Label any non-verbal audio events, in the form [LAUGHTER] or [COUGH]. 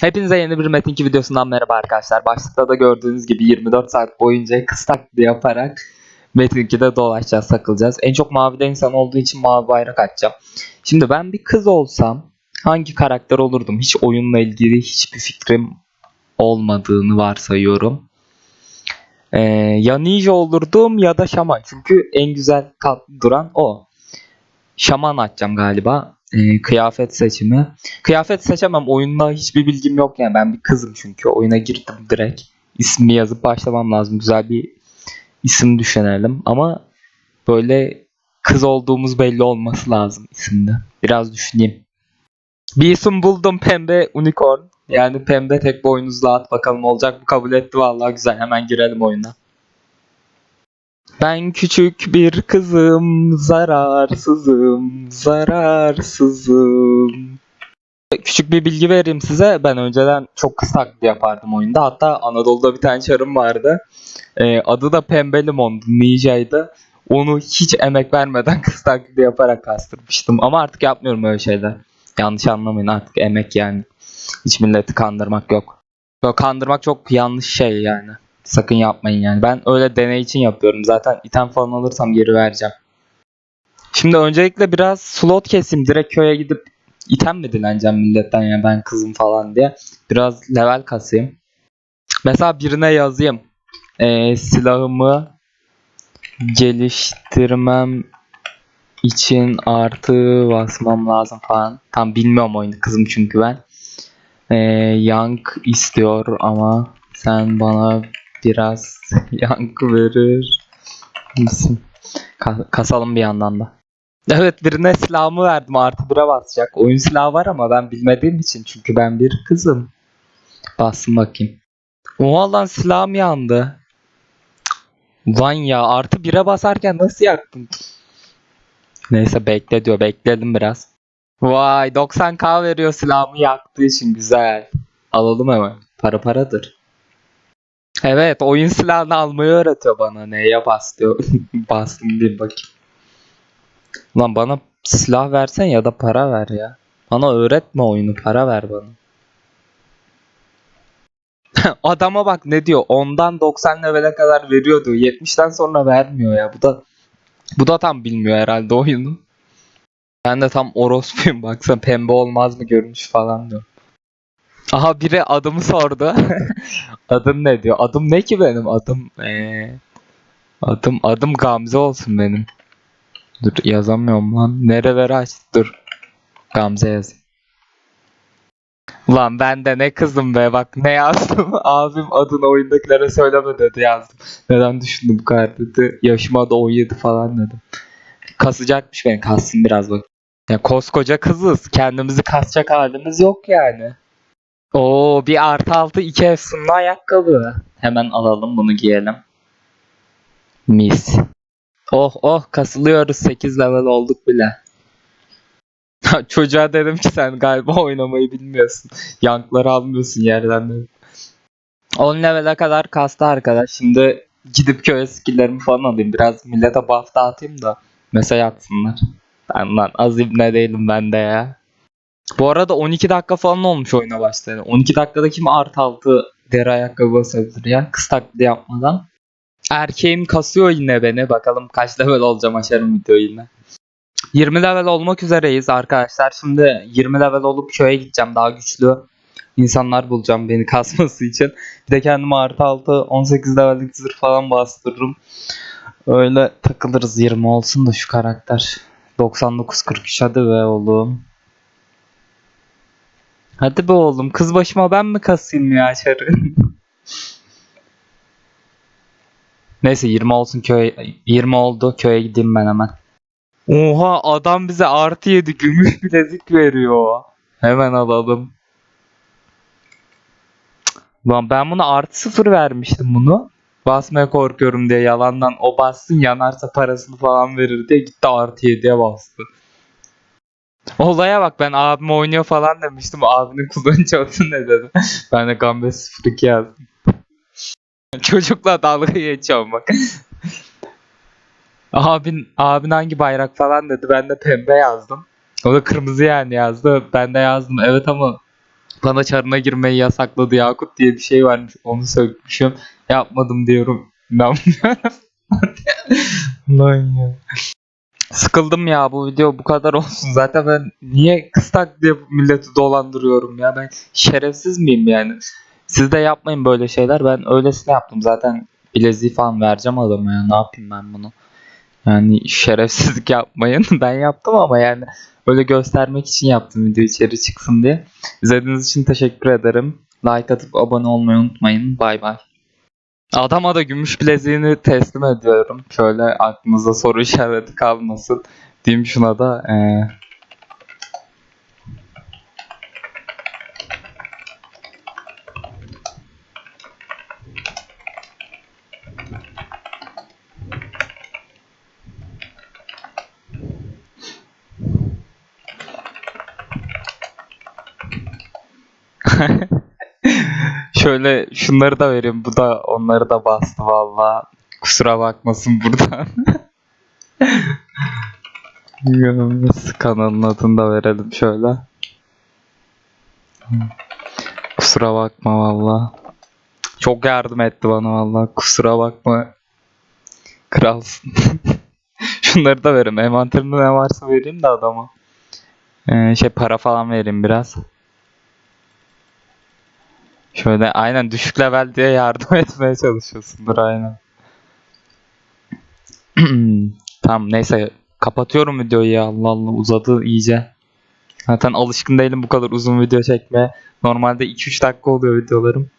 Hepinize yeni bir Metin 2 videosundan merhaba arkadaşlar. Başlıkta da gördüğünüz gibi 24 saat boyunca kız taklidi yaparak Metin 2'de dolaşacağız, takılacağız. En çok mavide insan olduğu için mavi bayrak açacağım. Şimdi ben bir kız olsam hangi karakter olurdum? Hiç oyunla ilgili hiçbir fikrim olmadığını varsayıyorum. Ee, ya ninja olurdum ya da şaman. Çünkü en güzel duran o. Şaman açacağım galiba. Ee, kıyafet seçimi. Kıyafet seçemem. Oyunda hiçbir bilgim yok yani. Ben bir kızım çünkü. Oyuna girdim direkt. İsmi yazıp başlamam lazım. Güzel bir isim düşünelim. Ama böyle kız olduğumuz belli olması lazım isimde. Biraz düşüneyim. Bir isim buldum. Pembe unicorn. Yani pembe tek boynuzlu at. Bakalım olacak mı? Kabul etti vallahi güzel. Hemen girelim oyuna. Ben küçük bir kızım, zararsızım, zararsızım. Küçük bir bilgi vereyim size. Ben önceden çok kız taklidi yapardım oyunda. Hatta Anadolu'da bir tane çarım vardı. Ee, adı da Pembe Limon'du, Ninja'ydı. Onu hiç emek vermeden [LAUGHS] kız taklidi yaparak kastırmıştım. Ama artık yapmıyorum öyle şeyler. Yanlış anlamayın artık emek yani. Hiç milleti kandırmak yok. Böyle kandırmak çok yanlış şey yani. Sakın yapmayın yani. Ben öyle deney için yapıyorum. Zaten item falan alırsam geri vereceğim. Şimdi öncelikle biraz slot keseyim. Direkt köye gidip item mi dileneceğim milletten yani ben kızım falan diye. Biraz level kasayım. Mesela birine yazayım. Ee, silahımı geliştirmem için artı basmam lazım falan. Tam bilmiyorum oyunu kızım çünkü ben. Ee, Young istiyor ama sen bana biraz [LAUGHS] yankı verir misin? Ka- kasalım bir yandan da. Evet birine silahımı verdim artı 1'e basacak. Oyun silahı var ama ben bilmediğim için çünkü ben bir kızım. Bassın bakayım. Oha lan silahım yandı. Lan ya artı 1'e basarken nasıl yaktın? Neyse bekle diyor bekledim biraz. Vay 90k veriyor silahımı yaktığı için güzel. Alalım hemen. Para paradır. Evet oyun silahını almayı öğretiyor bana. Neye bas diyor. [LAUGHS] Bastım diyeyim bakayım. Lan bana silah versen ya da para ver ya. Bana öğretme oyunu para ver bana. [LAUGHS] Adama bak ne diyor. 10'dan 90 levele kadar veriyordu. 70'ten sonra vermiyor ya. Bu da bu da tam bilmiyor herhalde oyunu. Ben de tam orospuyum. Baksana pembe olmaz mı görünüş falan diyor. Aha biri adımı sordu. [LAUGHS] Adım ne diyor? Adım ne ki benim? Adım ee, adım adım Gamze olsun benim. Dur yazamıyorum lan. Nerelere açtı? Dur. Gamze yaz. Ulan ben de ne kızım be bak ne yazdım. [LAUGHS] Abim adını oyundakilere söyleme dedi yazdım. Neden düşündüm bu kadar dedi. Yaşıma da 17 falan dedim. Kasacakmış beni kassın biraz bak. Ya koskoca kızız. Kendimizi kasacak halimiz yok yani. Oo bir artı altı iki efsunlu ayakkabı. Hemen alalım bunu giyelim. Mis. Oh oh kasılıyoruz 8 level olduk bile. Çocuğa dedim ki sen galiba oynamayı bilmiyorsun. Yankları almıyorsun yerden dedim. 10 level'e kadar kastı arkadaş. Şimdi gidip köye skill'lerimi falan alayım. Biraz millete buff dağıtayım da mesaj atsınlar. Ben lan az ibne değilim ben de ya. Bu arada 12 dakika falan olmuş oyuna başlayalı. 12 dakikada kim artı altı deri ayakkabı basabilir ya? Kız taklidi yapmadan. Erkeğim kasıyor yine beni. Bakalım kaç level olacağım açarım videoyu yine. 20 level olmak üzereyiz arkadaşlar. Şimdi 20 level olup köye gideceğim. Daha güçlü insanlar bulacağım beni [LAUGHS] kasması için. Bir de kendime artı altı 18 levellik zırh falan bastırırım. Öyle takılırız 20 olsun da şu karakter. 99-43 hadi be oğlum. Hadi be oğlum kız başıma ben mi kasayım ya çarı? Neyse 20 olsun köy 20 oldu köye gideyim ben hemen. Oha adam bize artı 7 gümüş bilezik veriyor. Hemen alalım. Lan ben buna artı 0 vermiştim bunu. Basmaya korkuyorum diye yalandan o bassın yanarsa parasını falan verir diye gitti artı 7'ye bastı. Olaya bak ben abim oynuyor falan demiştim. Abinin kullanıcı adı ne dedi. [LAUGHS] ben de Gambe 02 yazdım. [LAUGHS] Çocukla dalga geçiyorum bak. [LAUGHS] abin, abin hangi bayrak falan dedi. Ben de pembe yazdım. O da kırmızı yani yazdı. Ben de yazdım. Evet ama Bana çarına girmeyi yasakladı Yakut diye bir şey varmış. Onu sökmüşüm. Yapmadım diyorum. İnanmıyorum. Lan ya. Sıkıldım ya bu video bu kadar olsun. [LAUGHS] Zaten ben niye kıstak diye milleti dolandırıyorum ya. Ben şerefsiz miyim yani? Siz de yapmayın böyle şeyler. Ben öylesine yaptım. Zaten bileziği falan vereceğim adama ya. Ne yapayım ben bunu? Yani şerefsizlik [LAUGHS] yapmayın. [LAUGHS] Ben yaptım ama yani öyle göstermek için yaptım video içeri çıksın diye. İzlediğiniz için teşekkür ederim. Like atıp abone olmayı unutmayın. Bay bay. Adama da gümüş bileziğini teslim ediyorum. Şöyle aklınızda soru işareti kalmasın. Diyeyim şuna da. eee, [LAUGHS] Şöyle şunları da vereyim. Bu da onları da bastı valla. Kusura bakmasın buradan. [LAUGHS] Kanalın adını da verelim şöyle. Kusura bakma valla. Çok yardım etti bana valla. Kusura bakma. Kralsın. [LAUGHS] Şunları da vereyim. Envanterinde ne varsa vereyim de adama. Ee, şey para falan vereyim biraz. Şöyle aynen düşük level diye yardım [LAUGHS] etmeye çalışıyorsundur aynen. [CLEARS THROAT] tamam neyse kapatıyorum videoyu ya Allah Allah uzadı iyice. Zaten alışkın değilim bu kadar uzun video çekmeye. Normalde 2-3 dakika oluyor videolarım.